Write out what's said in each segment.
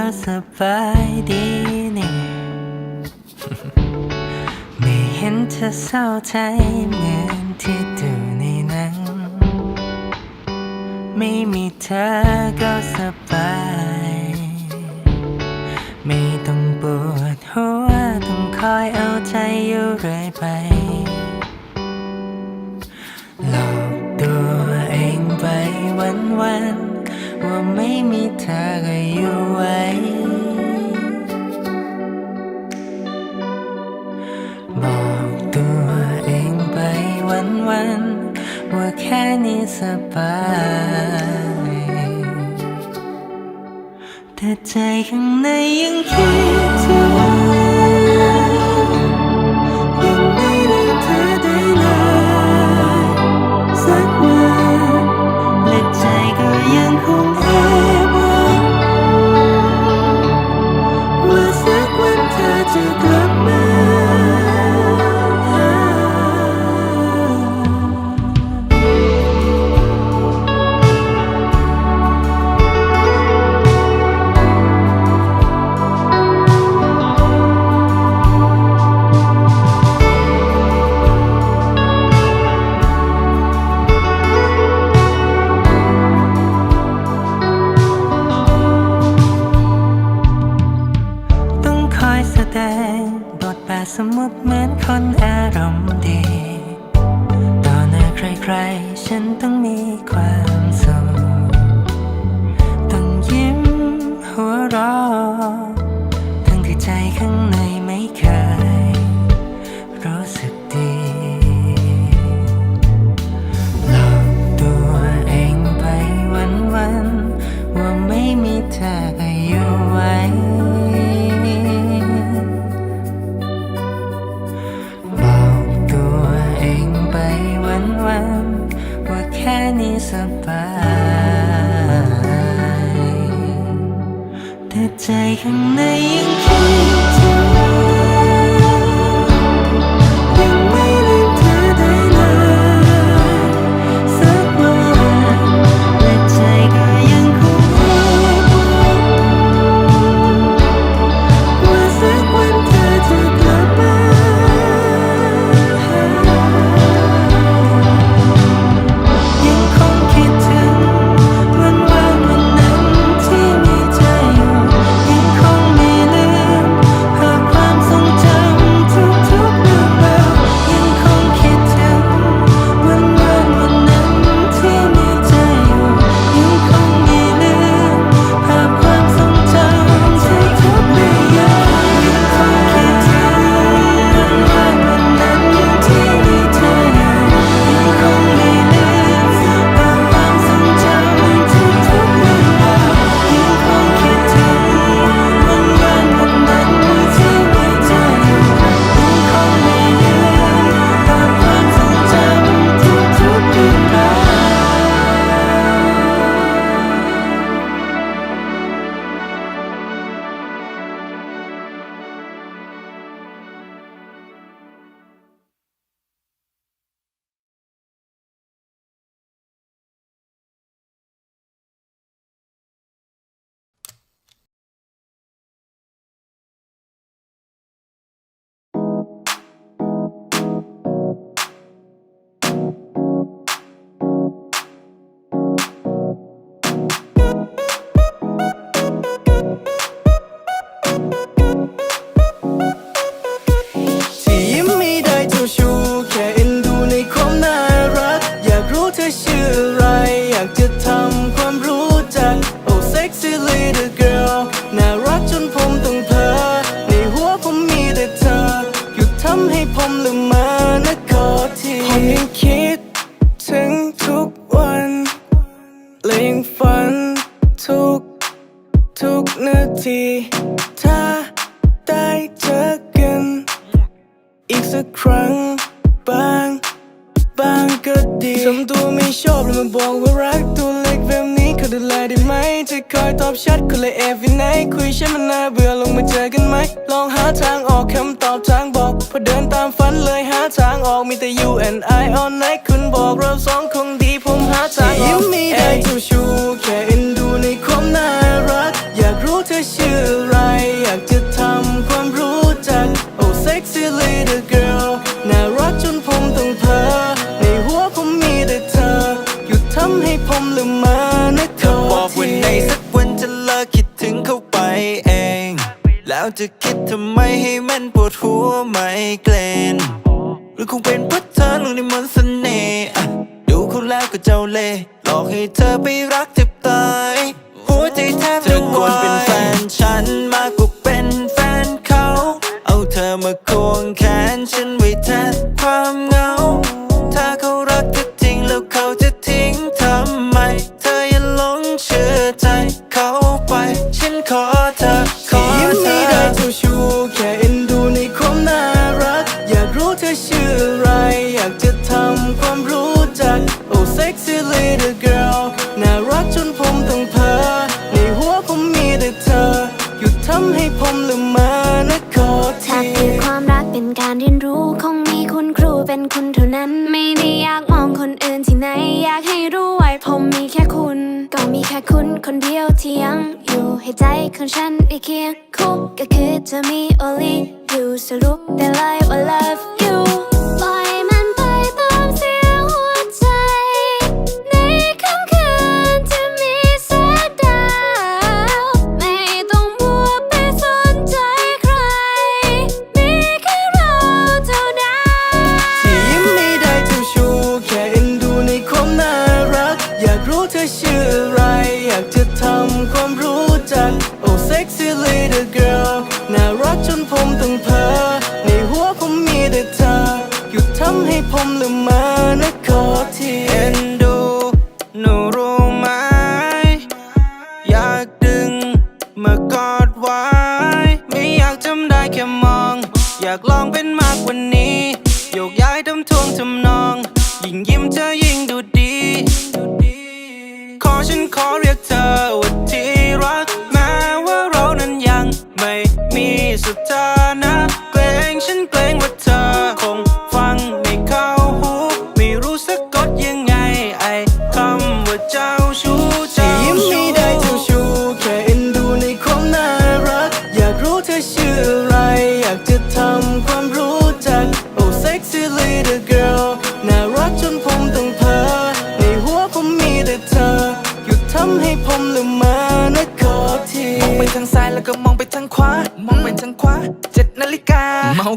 ็สบายดีนี่ ไม่เห็นเธอเศร้าใจเหมือนที่ดูในหนัง ไม่มีเธอก็สบาย แต่ใจข้างในยังคิดถึง แค่นี้สบายแต่ใจข้างในยังคิดักครั้งบางบางก็ดีทำตัวไม่ชอบแล้วมาบอกว่ารักตัวเล็กแบบนี้เขาดูแลได้ไหมจะคอยตอบชัดคนลยเอฟวินไหนคุยใช่มันน่าเบื่อลงมาเจอกันไหม ลองหาทางออกคำตอบทางบอกพอเดินตามฝันเลยหาทางออกมีแต่ you and I all night คุณบอกเราสองคงดีผมหาทางออกยิ้มไม่ได้เจ้ชูแค่เอ็นดูในความน่ารัก อยากรู้ จะคิดทำไมให้มันปวดหัวไม่เกลนหรือคงเป็นเพราะเธอลงในมนต์เสน่ห์อะดูเขาแล้วก็เจ้าเล่ห์หลอกให้เธอไปรักแทบตายหัวใจแทบจะควรเป็นแฟนฉันมากกว่าเป็นแฟนเขา เอาเธอมาควงแขนฉันไว้แทนความเหงา ให้ผมลืมมานะขอทีถ้าคือความรักเป็นการเรียนรู้คงมีคุณครูเป็นคุณเท่านั้น ไม่ได้อยากมองคนอื่นที่ไหน อยากให้รู้ไว้ผมมีแค่คุณ ก็มีแค่คุณคนเดียวที่ยังอยู่ให้ใจของฉันได้เคียงคู่ก็คือจะมี only you สรุปได้เลยว่า love you มากอดไว้ ไม่อยากจำได้แค่มอง อยากลองเป็นมากกว่านี้โยกย้ายทำทวงทำนอง ยิ่งยิ้มเธอยิ่งดูดี ขอฉันขอเรียกเธอว่าที่รัก แม้ว่าเรานั้นยังไม่มีสุดท้าย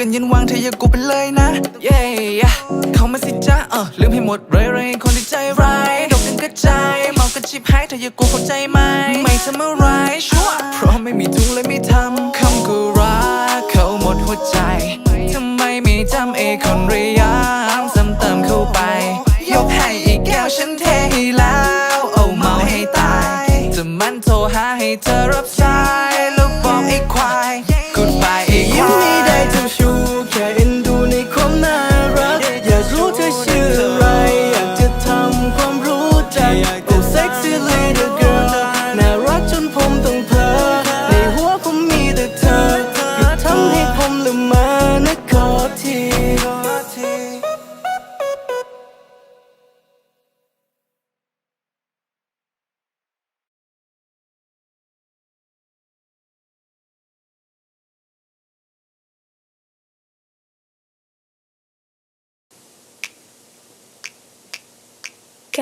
กันยันวางเธออย่ากูไปเลยนะ เย้เข้ามาสิจ้าเออลืมให้หมดเลยเลยคนที่ใจร้ายดกกันกระจายเมากันชิบหายเธออย่ากูเข้าใจไหมไม่ทำอะไรชัวเพราะไม่มีทุงเลยไม่ทำคำกูรักเขาหมดหัวใจทำไมไม่จำเอคนระยามซ้ำเติมเข้าไป ยกให้อีกแก้วฉันเทให้แล้วเอาเมาให้ตายจะมันโทรหาให้เธอรับสายแล้วบอกไอ้ควาย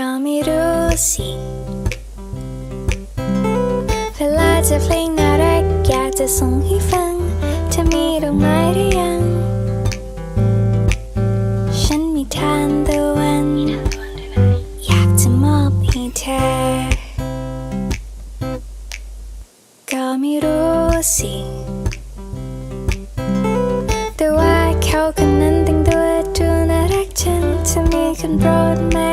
ก็ไม่รู้สิ เวลาจะเพลงน่ารักอยากจะส่งให้ฟังเธอมีดอกไม้หรือยัง ฉันมีทานตะวัน อยากจะมอบให้เธอ ก็ไม่รู้สิ แต่ว่าเขาคนนั้นแต่งตัวดูน่ารักจังจะมีคนโปรดไหม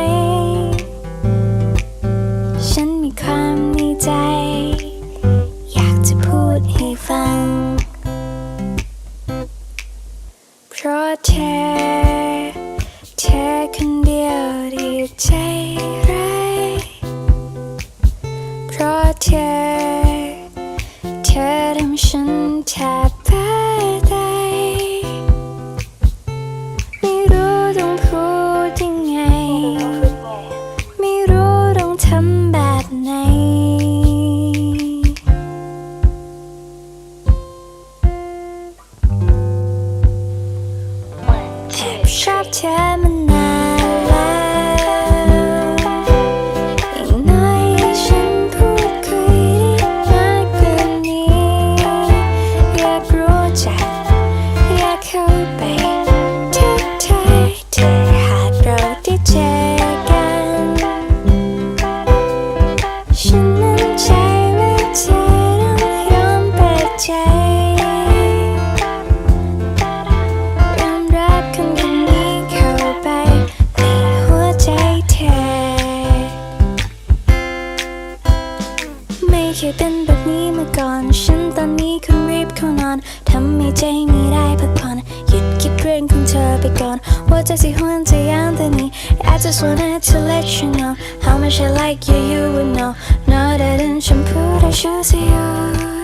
will be gone. 我最喜欢这样的你 I just wanted to let you know How much I like you, you would know. Know that in shampoo should see you.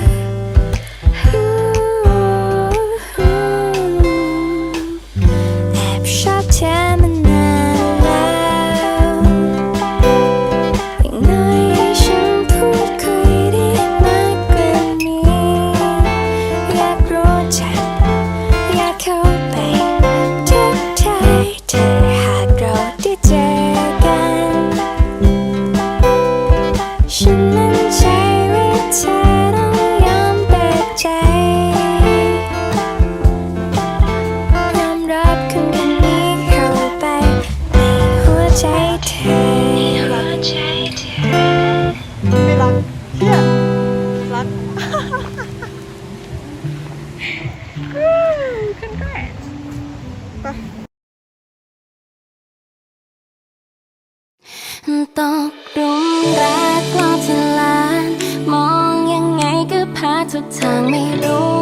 ปะตกรุมรักเราที่ลาน มองยังไงก็พาทุกทางไม่รู้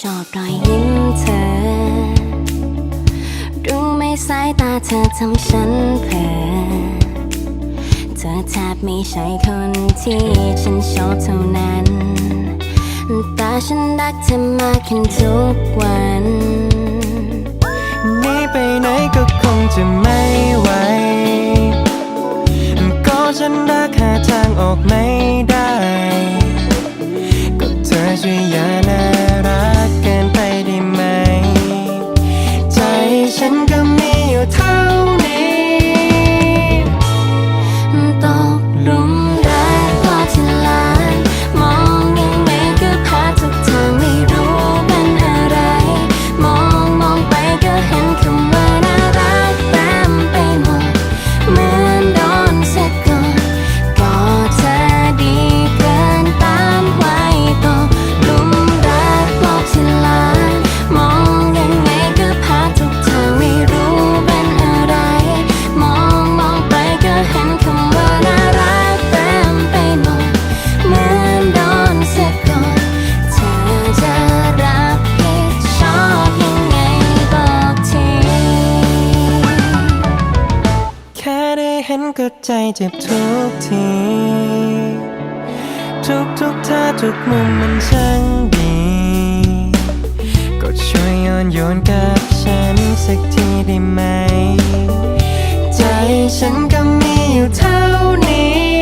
ชอบรอยยิ้มเธอ รู้ไหมสายตาเธอทำฉันเผลอเธอแทบไม่ใช่คนที่ฉันชอบเท่านั้น แต่ฉันรักเธอมากขึ้นทุกวันนี้ไปไหนก็คงจะไม่ไหว ก็ฉันรักหาทางออกไม่ได้ ก็เธอช่วยอย่านะ ได้เห็นก็ใจเจ็บทุกที ทุกทุกท่าทุกมุมมันช่างดี ก็ช่วยโยนโยนกับฉันสักทีได้ไหม ใจฉันก็มีอยู่เท่านี้